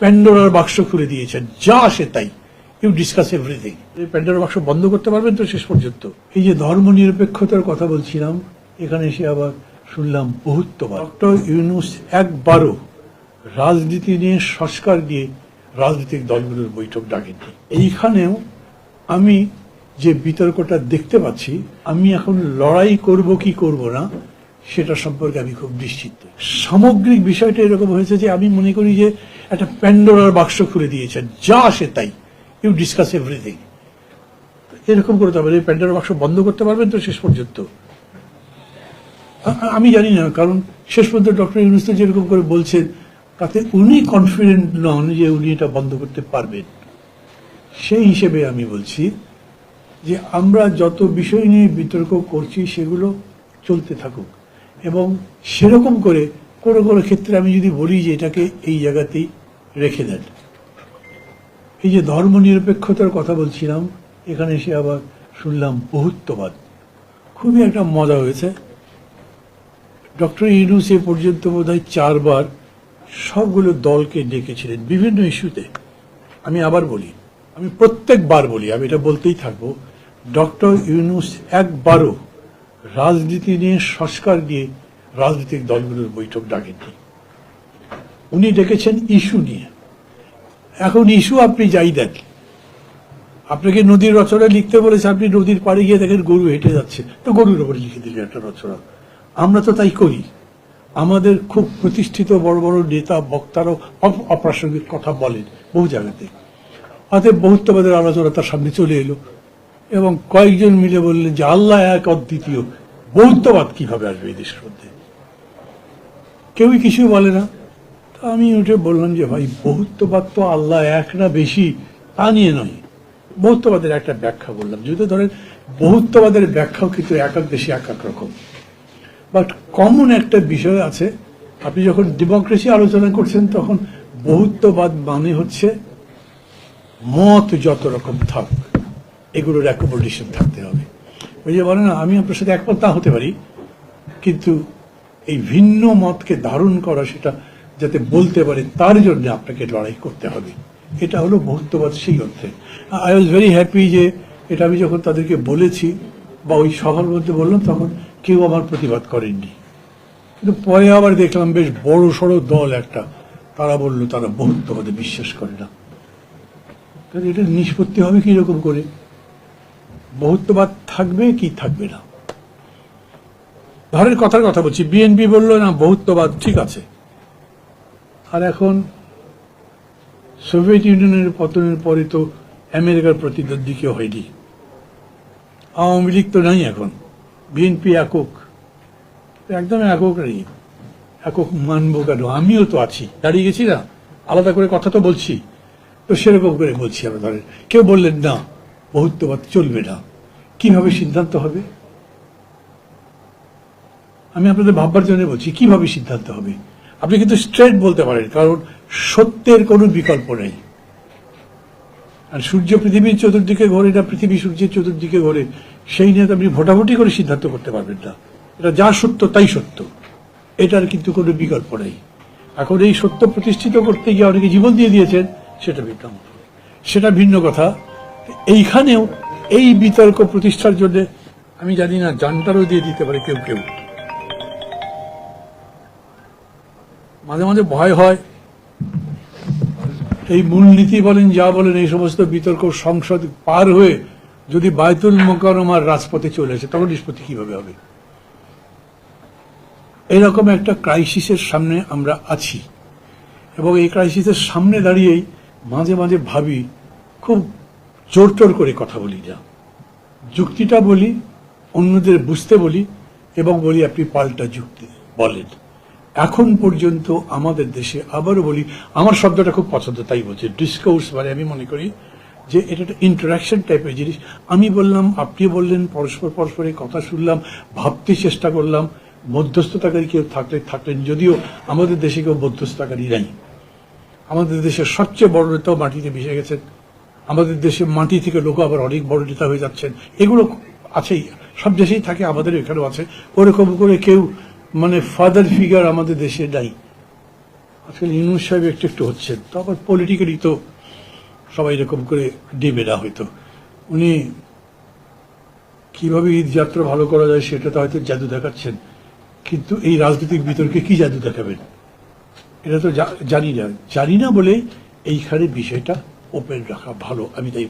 প্যান্ডোরার বাক্স খুলে দিয়েছেন। যা আসে তাই। ইউ ডিসকাস এভরিথিং এই প্যান্ডোরার বাক্স বন্ধ করতে পারবেন তো শেষ পর্যন্ত? এই যে ধর্ম নিরপেক্ষতার কথা বলছিলাম, এখানে এসে আবার শুনলাম বহুত্ববাদ। ডক্টর ইউনুস একবারও রাজনীতি নিয়ে সংস্কার দিয়ে রাজনৈতিক দলগুলোর বৈঠক ডাকেননি। এইখানেও আমি যে বিতর্কটা দেখতে পাচ্ছি, আমি এখন লড়াই করব কি করব না সেটা সম্পর্কে আমি খুব নিশ্চিত। সামগ্রিক বিষয়টা এরকম হয়েছে যে আমি মনে করি যে একটা প্যান্ডোরার বাক্স খুলে দিয়েছেন। যা আসে তাই। ইউ ডিসকাস এভরিথিং এরকম করতে হবে প্যান্ডোরার বাক্স বন্ধ করতে পারবেন তো শেষ পর্যন্ত। আমি জানি না, কারণ শেষ পর্যন্ত ডক্টর ইউনুস যেরকম করে বলছেন, তাতে উনি কনফিডেন্ট নন যে উনি এটা বন্ধ করতে পারবেন। সেই হিসেবে আমি বলছি যে আমরা যত বিষয় নিয়ে বিতর্ক করছি, সেগুলো চলতে থাকুক। এবং সেরকম করে কোনো কোনো ক্ষেত্রে আমি যদি বলি যে এটাকে এই জায়গাতেই রেখে দেন। এই যে ধর্ম নিরপেক্ষতার কথা বলছিলাম, এখানে এসে আবার শুনলাম বহুত্ববাদ। খুবই একটা মজা হয়েছে। ডক্টর ইউনুস এ পর্যন্ত বোধহয় চারবার সবগুলো দলকে ডেকেছিলেন বিভিন্ন ইস্যুতে। আমি আবার বলি, আমি প্রত্যেকবার বলি, আমি এটা বলতেই থাকব, ডক্টর ইউনুস একবারও রাজনীতি নিয়ে সংস্কার দিয়ে রাজনৈতিক দলগুলোর বৈঠক ডাকেননি। উনি ডেকেছেন ইস্যু নিয়ে। এখন ইস্যু আপনি যাই দেন। আপনাকে নদীর রচনা লিখতে বলেছে, আপনি নদীর পাড়ে গিয়ে দেখেন গরু হেঁটে যাচ্ছে। তো গরুর ওপরে লিখে দিলেন একটা রচনা। আমরা তো তাই করি। আমাদের খুব প্রতিষ্ঠিত বড় বড় নেতা বক্তারাও অপ- অপ্রাসঙ্গিক কথা বলেন বহু জায়গাতে। অতএব বহুত্ববাদের আলোচনা তার সামনে চলে এলো। এবং কয়েকজন মিলে বললেন যে আল্লাহ এক অদ্বিতীয়। বহুত্ববাদ কীভাবে আসবে এই দেশের মধ্যে? কেউই কিছু বলে না। আমি উঠে বললাম যে ভাই বহুত্ববাদ তো আল্লাহ এক না বেশি, তা নিয়ে নয়। বহুত্ববাদের একটা ব্যাখ্যা বললাম। যদি ধরেন বহুত্ববাদের ব্যাখ্যাও কিন্তু এক এক দেশে এক এক রকম। বাট কমন একটা বিষয় আছে, আপনি যখন ডেমোক্রেসি আলোচনা করছেন, তখন বহুত্ববাদ মানে হচ্ছে মত যত রকম থাক। এগুলোর অ্যাকোমোডেশন থাকতে হবে। ওই যে বলে না, আমি আপনার সাথে একমত না হতে পারি, কিন্তু এই ভিন্ন মতকে ধারণ করা সেটা যাতে বলতে পারে, তার জন্য আপনাকে লড়াই করতে হবে। এটা হলো বহুত্ববাদ সেই অর্থে। আই ওয়াজ ভেরি হ্যাপি যে এটা আমি যখন তাদেরকে বলেছি বা ওই সভার মধ্যে বললাম, তখন কেউ আমার প্রতিবাদ করেননি। কিন্তু পরে আবার দেখলাম বেশ বড় সড়ো দল একটা, তারা বলল, তারা বহুত্ববাদে বিশ্বাস করে না। এটা নিষ্পত্তি হবে কি রকম করে? বহুত্ববাদ থাকবে কি থাকবে না? ধরেন কথার কথা বলছি বিএনপি বলল, না, বহুত্ববাদ ঠিক আছে। আর এখন সোভিয়েত ইউনিয়নের পতনের পরে তো আমেরিকার প্রতিদ্বন্দ্বী কেউ হয়নি। আওয়ামী লীগ তো নাই এখন। বিএনপি একক। একদম একক নেই। একক মানবো কেন? আমিও তো আছি। দাঁড়িয়ে গেছি না? আলাদা করে কথা তো বলছি। তো সেরকম করে বলছি আমরা ধরেন। কেউ বললেন না বহুত্ববাদ চলবে না। কীভাবে সিদ্ধান্ত হবে? আমি আপনাদের ভাববার জন্য বলছি, কীভাবে সিদ্ধান্ত হবে? আপনি কিন্তু স্ট্রেট বলতে পারেন, কারণ সত্যের কোনো বিকল্প নেই। আর সূর্য পৃথিবীর চতুর্দিকে ঘোরে না পৃথিবী সূর্যের চতুর্দিকে ঘোরে, সেই নিয়ে আপনি ভোটাভুটি করে সিদ্ধান্ত করতে পারবেন না। এটা যা সত্য তাই সত্য। এটার কিন্তু কোনো বিকল্প নেই। এখন এই সত্য প্রতিষ্ঠিত করতে গিয়ে অনেকে জীবন দিয়ে দিয়েছেন, সেটা ভিন্ন সেটা ভিন্ন কথা। এইখানেও এই বিতর্ক প্রতিষ্ঠার জন্য আমি জানি না জানটারও দিয়ে দিতে পারে কেউ কেউ। মাঝে মাঝে ভয় হয়। এই মূলনীতি বলেন, যা বলেন, এই সমস্ত বিতর্ক সংসদ পার হয়ে যদি বায়তুল মোকারমার রাজপথে চলে আসে, তখন নিষ্পত্তি কীভাবে হবে? এরকম একটা ক্রাইসিসের সামনে আমরা আছি। এবং এই ক্রাইসিসের সামনে দাঁড়িয়েই মাঝে মাঝে ভাবি, খুব জোর টোর করে কথা বলি না যুক্তিটা বলি, অন্যদের বুঝতে বলি এবং বলি আপনি পাল্টা যুক্তি বলেন। এখন পর্যন্ত আমাদের দেশে আবারও বলি, আমার শব্দটা খুব পছন্দ, তাই বলছে। ডিসকোর্স মানে আমি মনে করি যে এটা একটা ইন্টারাকশন টাইপের জিনিস। আমি বললাম, আপনি বললেন, পরস্পর পরস্পরের কথা শুনলাম, ভাবতে চেষ্টা করলাম, মধ্যস্থতাকারী কেউ থাকলে থাকলেন যদিও আমাদের দেশে কেউ মধ্যস্থতাকারী নাই। আমাদের দেশের সবচেয়ে বড় নেতাও মাটিতে মিশে গেছেন। আমাদের দেশে মাটি থেকে লোক আবার অনেক বড় নেতা হয়ে যাচ্ছেন। এগুলো আছেই। সব দেশেই থাকে আমাদের এখানেও আছে। ওরকম করে কেউ মানে ফাদার ফিগার আমাদের দেশে নাই। আজকাল ইউনুস সাহেব একটু একটু হচ্ছেন। তো আবার পলিটিক্যালি তো সবাই এরকম করে দেবে না হয়তো উনি কীভাবে ঈদ যাত্রা ভালো করা যায় সেটা তো হয়তো জাদু দেখাচ্ছেন। কিন্তু এই রাজনৈতিক বিতর্কে কি জাদু দেখাবেন? এটা তো জানি না। জানি না বলে এইখানে বিষয়টা ওপেন রাখা ভালো আমি তাই